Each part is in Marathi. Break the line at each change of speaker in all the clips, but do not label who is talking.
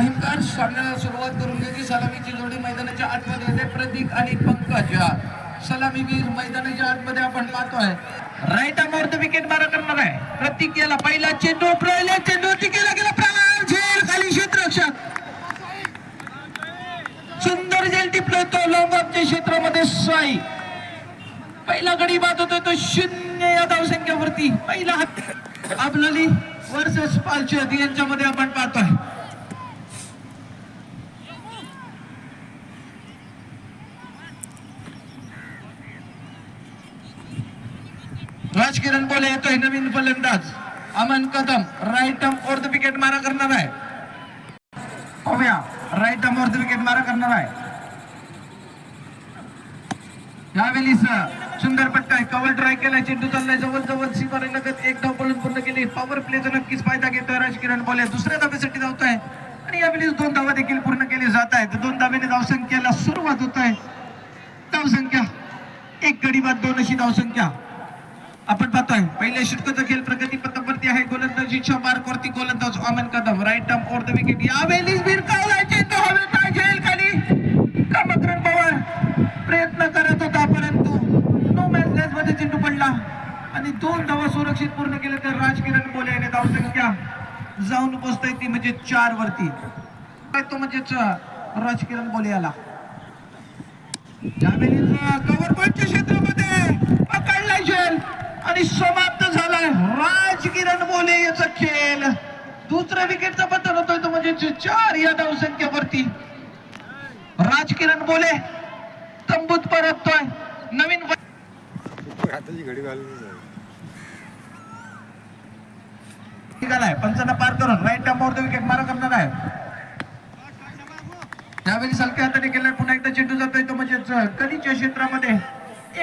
राहीमकर सामन्याला सुरुवात करून घ्यायची सलामीची जोडी मैदानाच्या आतमध्ये येते. प्रतीक आणि पंकज. सलामीवीर मैदानाच्या आतमध्ये आपण पाहतोय. राईट अमावर विकेट बारा करणार आहे. प्रतीक याला पहिला चेंडू पहिला चेंडू केला गेला प्रहार झेल खाली क्षेत्ररक्षक. सुंदर झेल टिपलो तो लॉंगॉपच्या क्षेत्रामध्ये साई. पहिला गडी बाद होतोय तो शून्य या धावसंख्येवरती. पहिला हात. आपल्याली वर्सेस पालचद यांच्यामध्ये आपण पाहतोय. राज किरण बोले येतोय नवीन फलंदाज. Aman Kadam right arm over the wicket मारा करणार आहे. पाहूया right arm over the wicket मारा करणार आहे. यावेळी सुंदर पट्टा आहे. ट्राय केलाय चेंडू चाललाय. जवळ जवळ सीमारे लगत एक धाव बोलून पूर्ण केली. पॉवर प्लेचा नक्कीच फायदा घेतोय राजकिरण बोले दुसऱ्या धाब्यासाठी आहे आणि यावेळी दोन धावा देखील पूर्ण केली जात आहेत. दोन धाब्याने धावसंख्येला सुरुवात होत आहे धावसंख्या एक गडी बाद दोन अशी धावसंख्या. आपण पाहतोय पहिल्या षटकाचा खेळ प्रगती पथावरती आहे. गोलंदाजीच्या मार्कवरती गोलंदाज Aman Kadam. Right arm over the wicket यावेळी भिरकावलाय चेंडू हवे काय झेल खाली? कामकरण पवार प्रयत्न करत होता परंतु नो मॅच मध्ये चेंडू पडला. आणि दोन धावा सुरक्षित पूर्ण केले तर राजकिरण बोले याने धावसंख्या जाऊन पोहोचताय ती म्हणजे चार वरती. काय तो म्हणजेच राजकिरण बोले याला यावेळी कव्हर पॉईंटच्या क्षेत्रामध्ये. आणि समाप्त झालाय. राजकिरण बोले याचा खेळ. दुसऱ्या विकेटचा पतन होतोय तो म्हणजे चार या धावसंख्येवरती. राजकिरण बोले तंबूत परततोय. नवीन निघालाय. पंचांना पार करून राईट टर्मवर विकेट मारा करणार आहे. त्यावेळी सलक्या हाताने केलाय पुन्हा एकदा चेंडू जातोय तो म्हणजे कधीच्या क्षेत्रामध्ये.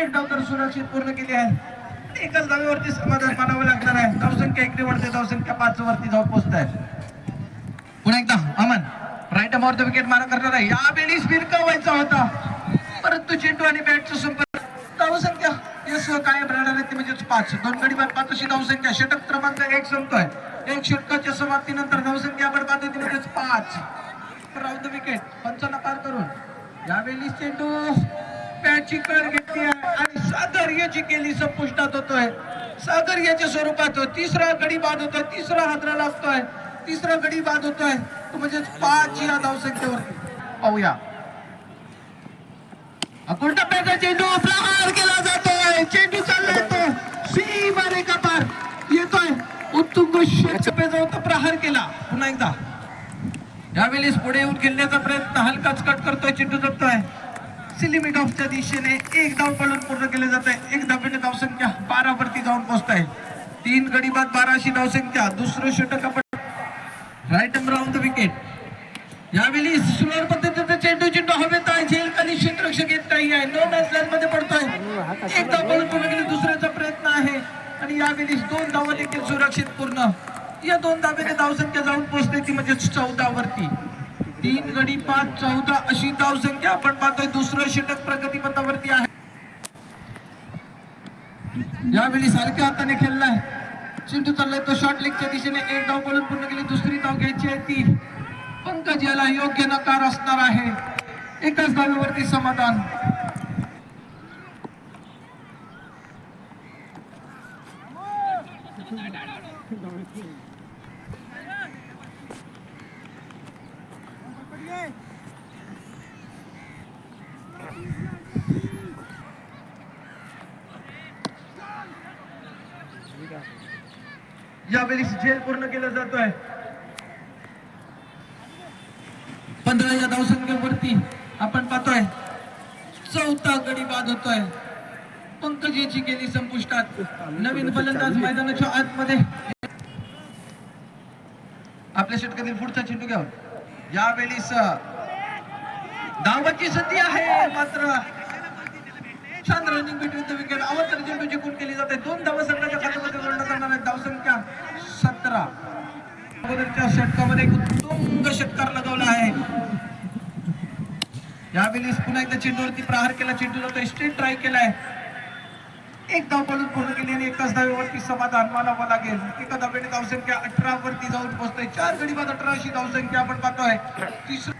एक डाव तर सुरक्षित पूर्ण केली आहे. एकल जागेवरती समाधान मानावं लागणार आहे. धावसंख्या इकडे वाढते धावसंख्या पाच वरती जाऊन पोहोचत आहे पुन्हा एकदा अमन राईट अमावर विकेट मारा करणार आहे. यावेळी फिरकावायचा होता. परंतु चेंडू आणि बॅटचा संपर्क धावसंख्या यस कायम राहणार आहे ते म्हणजेच पाच. दोन गडी बाद पाच अशी धावसंख्या षटक क्रमांक एक संपतोय. एक षटकाच्या समाप्तीनंतर धावसंख्या आपण पाहतो ती म्हणजेच पाच. राऊंड विकेट पंचांना पार करून. यावेळी चेंडू. बॅटची कळ घेतली आहे. आणि सागर केली संपुष्टात होतोय. सागर याच्या स्वरूपात तिसरा गडी बाद होतोय. तिसरा हादरा लागतोय. तिसरा गडी बाद होतोय. तो म्हणजे पाच या धावसंख्येवरती पाहूया. अकुलटा पॅचा चेंडू प्रहार केला जातोय. चेंडू चाललाय तो. सीमा रेखा पार येतोय. उत्तुंग षटपे जाऊन प्रहार केला. पुन्हा एकदा. यावेळेस पुढे येऊन खेळण्याचा प्रयत्न हलकाच कट करतोय. चेंडू जपतोय. पाचशे लिमिट ऑफच्या दिशेने एक धाव पळून पूर्ण केले जात आहे एक धावेने धावसंख्या बारा वरती जाऊन पोहोचत आहे तीन गडी बाद बाराशे धावसंख्या. दुसरं षटक आपण राईट राऊंड द विकेट यावेळी सुंदर पद्धतीचा चेंडू चेंडू हवेत आहे झेल आणि क्षेत्ररक्षक येत नाही आहे. नो मॅच मध्ये पडतोय. एक धाव पळून पूर्ण केले दुसऱ्याचा प्रयत्न आहे. आणि यावेळी दोन धावा देखील सुरक्षित पूर्ण. या दोन धावेने धावसंख्या जाऊन पोहोचते ती म्हणजे चौदा वरती तीन गडी पाच चौदा अशी धावसंख्या आपण पाहतोय दुसरं षटक प्रगतीपथावरती आहे. यावेळी सारख्या हाताने खेळलाय. चिंटू चाललाय तो शॉर्ट लेगच्या दिशेने. एक धाव पळून पूर्ण केली. दुसरी धाव घ्यायची आहे ती. पंकज याला योग्य नकार असणार आहे. एकाच धावेवरती समाधान. यावेळी जेल पूर्ण केलं जातोय. पंधरा या धावसंख्येवरती आपण पाहतोय चौथा गडी बाद होतोय. पंकज याची गेली संपुष्टात. नवीन फलंदाज मैदानाच्या आतमध्ये. आपल्या षटकातील पुढचा चेंडू घ्यावा. यावेळी धावाची संधी आहे मात्र छान रनिंग बिटवीन द विकेट अवतर चेंडू जिंकून केली जाते. दोन धावा संघाच्या खात्यामध्ये जोडण्यात जाणार आहे धावसंख्या सतरा. अगोदरच्या षटकामध्ये एक उत्तुंग षटकार लगावला आहे. यावेळी पुन्हा एकदा चेंडूवरती प्रहार केला. चेंडू जातो स्ट्रेट ट्राय केलाय. एक धाव पडून पूर्ण केली आणि एकाच धावेवरती समाधान मानावं लागेल. एका धावेने धावसंख्या अठरा वरती जाऊन पोहोचतोय. चार गडी बाद अठराशी धावसंख्या आपण पाहतोय. तिसरं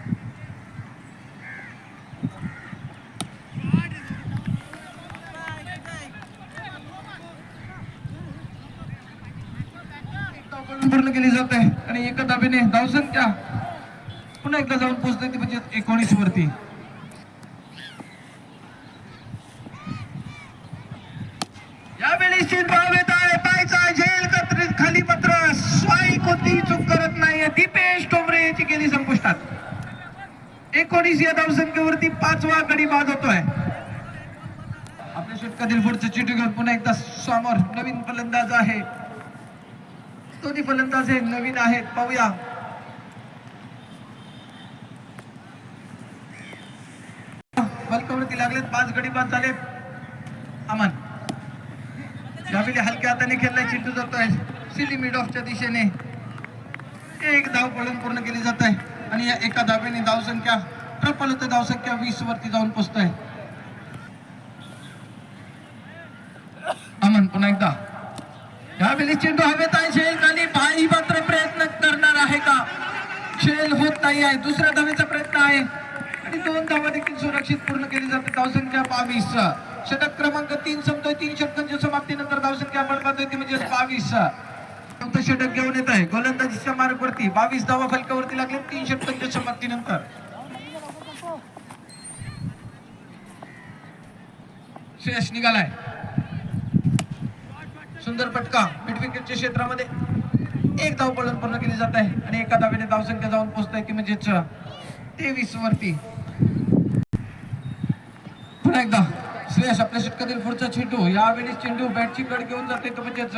धाव पडून पूर्ण केली जात आहे. आणि एका धावेने धावसंख्या पुन्हा एकदा जाऊन पोहोचते ती म्हणजे एकोणीस वरती. यावेळी शिरभाव येत आहे पायचा झेल कत्रित खाली पत्र. स्वाई कोणतीही चूक करत नाहीये. दीपेश टोमरे याची गेली संपुष्टात. एकोणीस या धावसंख्येवरती पाचवा गडी बाद होतोय. आपल्या षटकातील पुढचं चिठ्ठी घेऊन पुन्हा एकदा समोर नवीन फलंदाज आहे. दोन्ही फलंदाज हे नवीन आहेत. पाहूया. फलकावरती लागलेत. पाच गडी बाद झाले अमन. यावेळी हलक्या हाताने खेळलाय चिंटू जातोय. सिली मिड ऑफच्या दिशेने. एक धाव पळून पूर्ण केली जात आहे आणि या एका धावेने धावसंख्या ट्रिपल होते धावसंख्या वीस वरती जाऊन पोचतोय. अमन पुन्हा एकदा. चेंडू हवेत आहे. शेल खाली भाई मात्र प्रयत्न करणार आहे का? झेल होत नाही आहे. दुसऱ्या धावेचा प्रयत्न आहे. आणि दोन धावा देखील सुरक्षित पूर्ण केली जाते. धावसंख्या बावीस. षटक क्रमांक तीन संपतोय. तीन षटकांच्या समाप्तीनंतर धावसंख्या आपण पाहतोय ती म्हणजे बावीस. फक्त षटक घेऊन येत आहे. गोलंदाजीच्या मार्गवरती बावीस धावा फलकावरती लागले. तीन षटकांच्या समाप्तीनंतर. श्रेयस निघालाय. सुंदर पटका मिड विकेटच्या क्षेत्रामध्ये. एक धाव पळून पूर्ण केली जात आहे आणि एका धावेने धावसंख्या जाऊन पोहोचत आहे ती म्हणजेच तेवीस वरती. पुन्हा एकदा श्रेयस आपल्या षटकातील पुढचा चेंडू. यावेळी चेंडू बॅटची कड घेऊन जाते तो म्हणजेच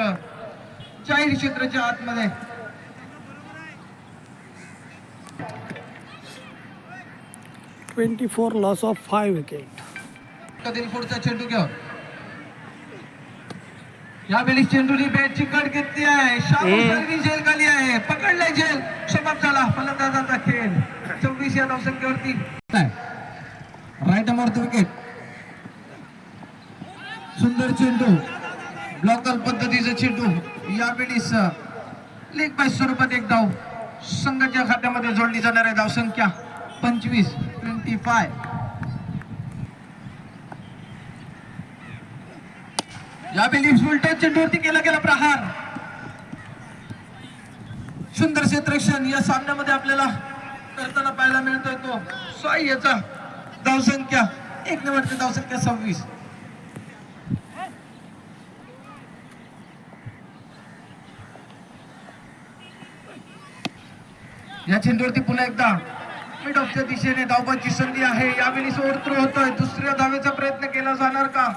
जाहीर क्षेत्राच्या आतमध्ये.
Twenty four loss of five wicket
कधील पुढचा चेंडू घेऊन. यावेळी चेंडूनी बॅटची कड घेतली आहे. शाहू झेल खाली आहे. पकडलाय झेल समाप्त झाला फलंदाजाचा खेळ. चौवीस या धावसंख्येवरती राईट अमोर विकेट सुंदर चेंडू. ब्लॉकर पद्धतीचा चेंडू. यावेळी लेग बाय स्वरूपात एक धाव संघाच्या खात्यामध्ये जोडली जाणार आहे धावसंख्या. पंचवीस. ट्वेंटी फाय यावेळी उलटून चेंडूवरती केला गेला प्रहार. सुंदर क्षेत्रक्षण या सामन्यामध्ये आपल्याला करताना पाहायला मिळतोय तो सहाय्याचा धावसंख्या. एक नंबरची धावसंख्या सव्वीस. या चेंडूवरती पुन्हा एकदा मिड ऑफच्या दिशेने धावबाची संधी आहे. यावेळी ओव्हर होतोय दुसऱ्या धावेचा प्रयत्न केला जाणार का?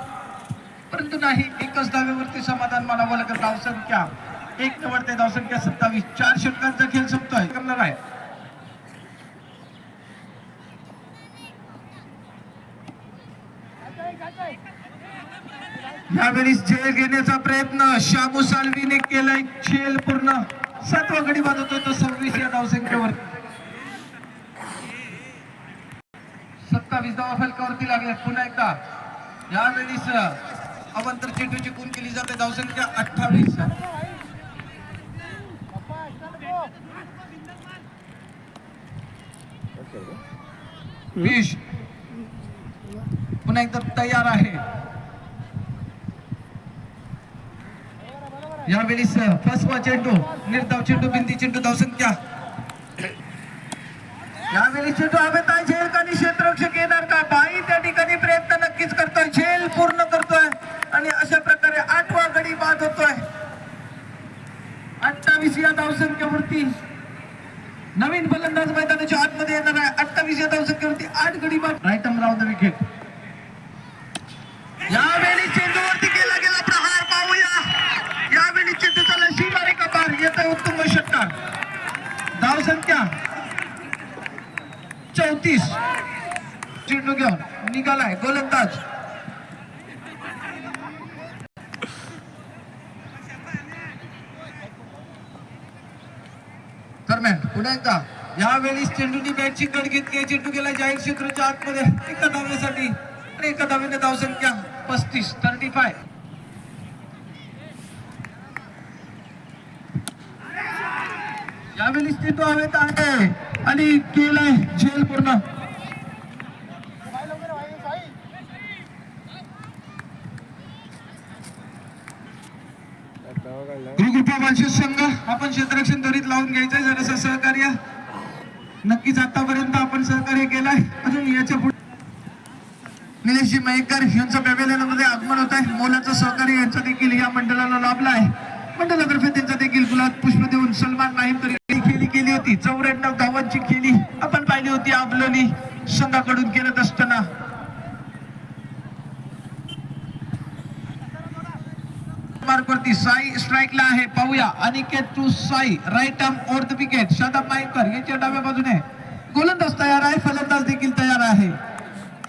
परंतु नाही एकच धावेवरती समाधान मानावं लागत धावसंख्या. एक नंबर धावसंख्या सत्तावीस. चार षटकांचा खेळ संपतोय. करणार आहे. यावेळी झेल घेण्याचा प्रयत्न. शामू सालवीने केलाय झेल पूर्ण. सातवा गडी बांधतोय तो सव्वीस या धावसंख्येवर. सत्तावीस धावा फलकावरती लागल्या पुन्हा एकदा. यावेळीस अवंतर चेंडूची गुण केली जाते. धावसंख्या अठ्ठावीस. वीस. पुन्हा एकदा तयार आहे. यावेळी फसवा चेंडू निर्धाव चेंडू बिंदी चेंडू धावसंख्या यावेळी चेंडू हवेत आहे झेल का क्षेत्ररक्षक येणार का बाई त्या ठिकाणी प्रयत्न नक्कीच करतोय झेल पूर्ण करतोय आणि अशा प्रकारे आठवा गडी बाद होतोय अठ्ठावीस या धावसंख्येवरती नवीन फलंदाज मैदानाच्या आतमध्ये येणार आहे. अठ्ठावीस या धावसंख्येवरती आठ गडी बाद राईट राव द विकेट पुन्हा एकदा. यावेळी चेंडूनी बॅटची कट घेतली चेंडू गेला जाहीर क्षेत्राच्या आतमध्ये. एका धावेसाठी आणि एका धावेने धावसंख्या पस्तीस थर्टी फाय यावेळी चेंडू हवेत आहे. आणि केलंय. झेल पूर्ण. गुरुकृपा संघ आपण क्षेत्ररक्षण त्वरित लावून घ्यायचंय. जरासं सहकार्य. नक्कीच आतापर्यंत आपण सहकार्य केलंय. अजून याच्यापुढे निलेशजी मयेकर यांचं पॅव्हेलियनमध्ये आगमन होत आहे मोलाचं सहकार्य यांचा देखील या मंडळाला लाभला आहे मंडळातर्फे त्यांचा देखील गुलाब पुष्प देऊन सलमान नाईम तरी खेळी केली होती. चौऱ्याण्णव धावांची खेळी आपण पाहिली होती आबलोली संघाकडून केलं असताना. मार्कवरती साई स्ट्राईकला आहे. पाहूया. Aniket to Sai right arm over the wicket Shadab माईकर याच्या डाव्या बाजूने. गोलंदाज तयार आहे. फलंदाज देखील तयार आहे.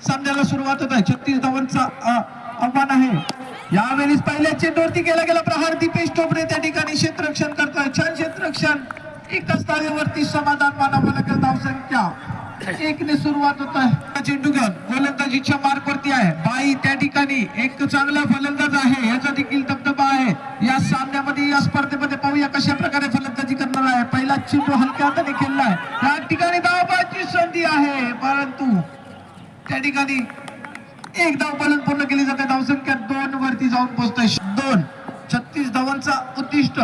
सामन्याला सुरुवात होत आहे. छत्तीस धावांचा आव्हान आहे. यावेळी पहिल्या चेंडूवरती केला गेला प्रहार. दीपेश टोपरे त्या ठिकाणी क्षेत्ररक्षण करतोय. छान क्षेत्ररक्षण. एकाच तारेवरती समाधान मानावं लागेल धावसंख्या. एकने सुरुवात होत आहे. चेंडू घेऊन गोलंदाजीच्या मार्कवरती आहे. बाई त्या ठिकाणी एक चांगला फलंदाज आहे. याचा देखील दबदबा आहे. या सामन्यामध्ये या स्पर्धेमध्ये पाहूया कशा प्रकारे फलंदाजी करणार आहे. पहिला चेंडू हलक्या हाताने आहे. त्या ठिकाणी धावबाची संधी आहे. परंतु त्या ठिकाणी एक धाव पालन पूर्ण केली जाते. धावसंख्या दोन वरती जाऊन पोहोचतोय दोन. छत्तीस धावांचा उद्दिष्ट.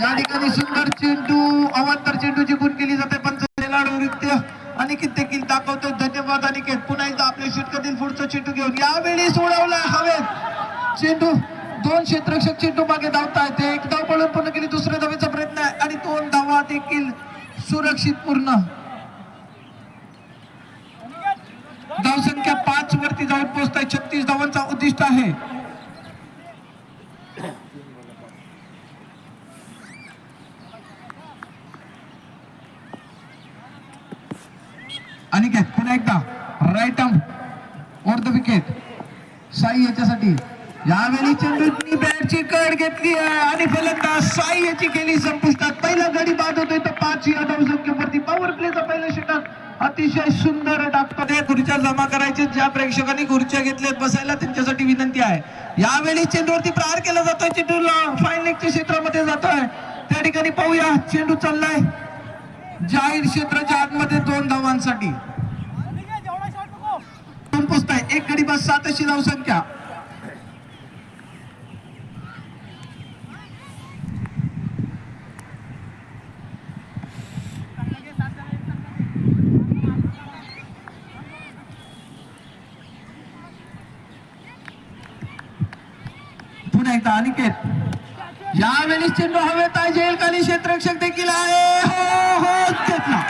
या ठिकाणी सुंदर चेंडू अवांतर चेंडू जिंकून केली जाते. पंच खेळाडू नृत्य अनिकेत देखील दाखवतोय. धन्यवाद अनिकेत. पुन्हा एकदा आपल्या षटकातील पुढचा चेंडू घेऊन यावेळी सोडवला हवेत. चेंडू दोन क्षेत्रक्षक चेंडू मागे धावतायत. एक धाव पळून पूर्ण केली दुसऱ्या धावेचा प्रयत्न आहे. आणि दोन धावा देखील सुरक्षित पूर्ण. धावसंख्या पाच वरती जाऊन पोहोचताय. छत्तीस धावांचा उद्दिष्ट आहे आणि काय पुन्हा एकदा. Right arm over the wicket Sai याच्यासाठी. यावेळी चेंडूनी बॅटची कड घेतली आहे. आणि फलंदाज साई याची केली संपुष्टात. पहिला गडी बाद होतोय. तर पाच या धावसंख्येवरती पॉवर प्लेचा पहिलं षटक अतिशय सुंदर टाकतात या खुर्च्या जमा करायचे. ज्या प्रेक्षकांनी खुर्च्या घेतल्यात बसायला त्यांच्यासाठी विनंती आहे. यावेळी चेंडूवरती प्रहार केला जातोय. चेंडूला फायनलच्या क्षेत्रामध्ये जातोय. त्या ठिकाणी पाहूया. चेंडू चाललाय. जाहीर क्षेत्राच्या आतमध्ये दोन धावांसाठी. दोन पोचताय. एक गडी बस सात अशी धावसंख्या पुन्हा एकदा अनिकेत. यावेळी चेंडू हवेत आहे जेलखाली क्षेत्ररक्षक देखील आहे. हो हो, हो घेतला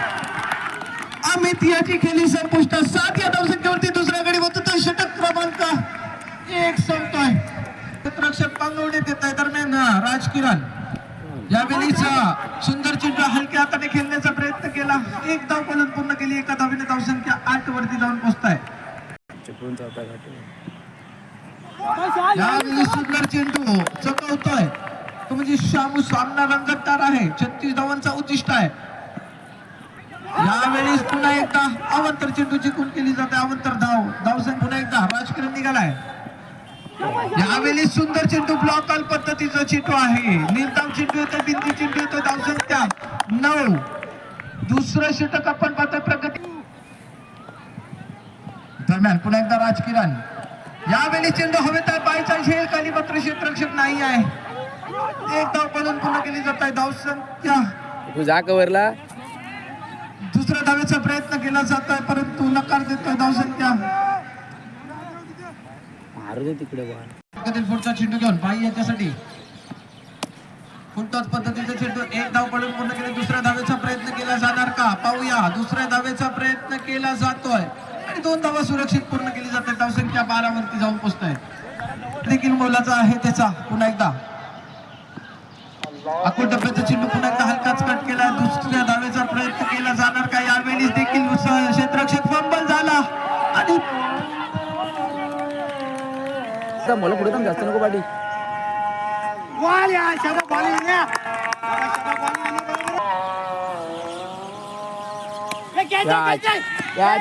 अमित याची खेळी संपुष्ट सात या धावसंख्येवरती दुसऱ्या गडी होतो षटक क्रमांक एक संपतोय क्षेत्ररक्षक पांगवणे देत आहे दरम्यान राज किरण. यावेळीच हा, सुंदर चेंडू हलक्या हाताने खेळण्याचा प्रयत्न केला. एक धाव फलन पूर्ण केली एका धावीने धावसंख्या आठ वरती जाऊन पोहोचताय यावेळी सुंदर चेंडू चकवतोय. तो म्हणजे शामू सामना रंगतदार आहे. छत्तीस धावांचा उद्दिष्ट आहे. यावेळी पुन्हा एकदा अवंतर चेंडू जिंकून केली जाते. अवंतर धाव. धावसंख्या पुन्हा एकदा राजकिरण निघालाय. यावेळी सुंदर चेंडू ब्लॉक ऑल पद्धतीचा चेंडू आहे. निर्धाव चेंडू येतो बिंदी चेंडू येतो धावसंख्या नऊ. दुसरं षटक आपण पाहतो प्रगती. दरम्यान पुन्हा एकदा राजकिरण. यावेळी चेंडू हवेत आहे बायचा झेल. खाली मात्र नाही आहे. एक धाव पडून पुन्हा केली जात आहे. धावसंख्या
तू कवरला
धावेचा प्रयत्न केला जात आहे परंतु नकार देतोय धावसंख्या
तिकडे
पुढचा चेंडू घेऊन बाई याच्यासाठी. कोणत्याच पद्धतीचा चेंडू एक धाव पडून पूर्ण केले दुसऱ्या धावेचा प्रयत्न केला जाणार का? पाहूया दुसऱ्या धावेचा प्रयत्न केला जातोय. आणि दोन धावा सुरक्षित पूर्ण केली जाते धावसंख्या बारा वरती जाऊन पोहोचतोय देखील मोलाचा आहे त्याचा पुन्हा एकदा. अकोट डब्याचा चेंडू पुन्हा एकदा हलकाच कट केला दुसऱ्या धावेचा प्रयत्न केला जाणार का यावेळी देखील स- क्षेत्ररक्षक फंबल झाला आणि
मला पुढे थांब जास्त नको पाठी.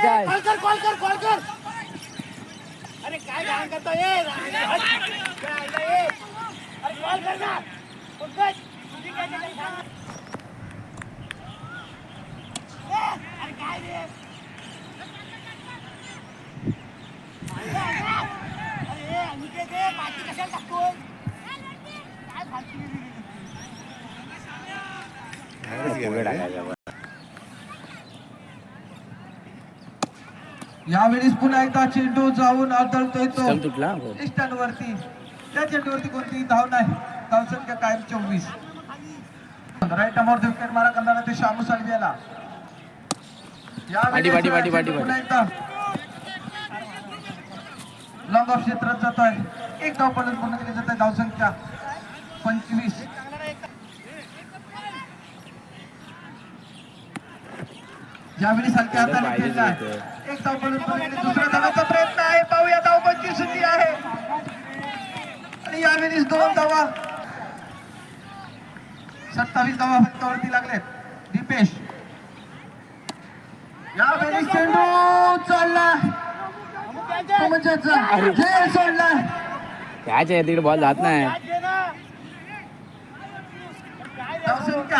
आहे.
कॉल कर कॉल कर कॉल कर. अरे काय करतो ये
यावेळेस पुन्हा एकदा चेंडू जाऊन आदळतोय तो.
तुटला?
स्टँड वरती त्या चेंडूवरती कोणतीही धाव नाही. धावसंख्या कायम चोवीस. राईट अमाउंट विकेट मारा करणारा ते शामू साळवी याला
पाटी,
पुन्हा एकदा लॉंग ऑफ क्षेत्रात जातोय एक धाव पडून पूर्ण केली जाते धावसंख्या पंचवीस. यावेळी हाताने
पाहिजेच
खेळलाय
इथं.
एक धाव पडून पूर्ण केली. दुसऱ्या धावाचा प्रयत्न आहे. पाहूया धाव पंचवीस होती आहे. आणि यावेळी दोन धावा. सत्तावीस धावा फलकावरती लागलेत दीपेश. यावेळी चेंडू चालला. तुमच्याचा झेल सोडला
त्याच्या तिकडे बॉल जात नाही
धावसंख्या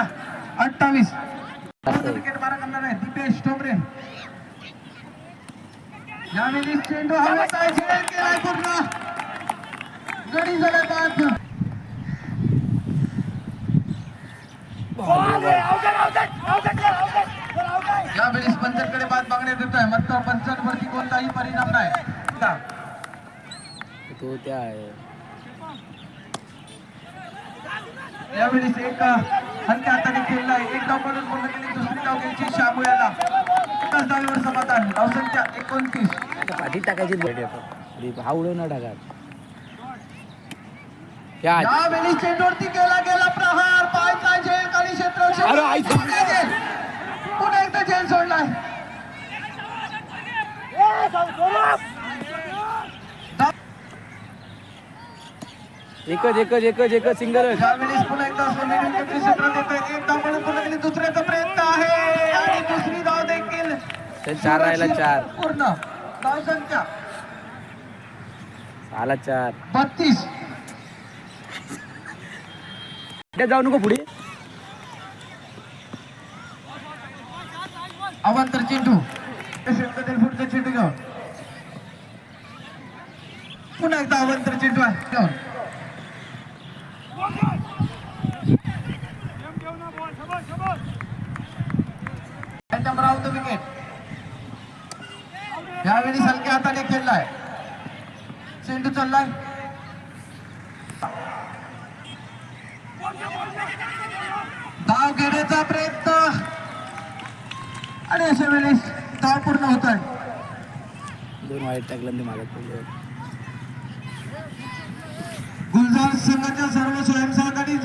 अठ्ठावीस
जास्त आहे.
विकेट मारा करणार आहे दीपेश ठोंबरे यावेळी चेंडू हवेत आहे झेल केलाय पूर्ण गडी झाला बाद यावेळी पंचांकडे बाद मागण्यात येत आहे मात्र पंचांवरती कोणताही परिणाम नाही?
तो त्या आहे.
यावेळी एक हलक्या हाताने खेळला एक धाव पडून पूर्ण केली. दुसरी धाव घ्यायची शाबू याला एकाच धावीवर समाधान धावसंख्या एकोणतीस.
पाठीत टाकायची हा उडव ना टाका क्या
यावेळी चेंडूवरती केला गेला प्रहार. झेल खाली क्षेत्र. पुन्हा एकदा झेल सोडलाय.
एकच एकच एकच एकच सिंगल.
यावेळी पुन्हा एकदा सोनेरी विकेट क्षेत्रात येतोय एक धाव केली दुसऱ्याचा प्रयत्न आहे. आणि दुसरी धाव देखील.
चार राहिला चार.
पूर्ण. धावसंख्या
आला चार.
बत्तीस.
जाऊ नको पुढे.
अवांतर चेंडू. ते षटकातील पुढचा चेंडू घेऊन. पुन्हा एकदा अवांतर चेंडू आहे. घेऊन. विकेट यावेळी हलक्या हाताने खेळलाय. चेंडू चाललाय. धाव घेण्याचा प्रयत्न. आणि अशा वेळेस धाव पूर्ण होत आहे.
दोन वाईट टाकलं ते मागत पडले.
गुलजार संघाच्या सर्व स्वयंसहकारी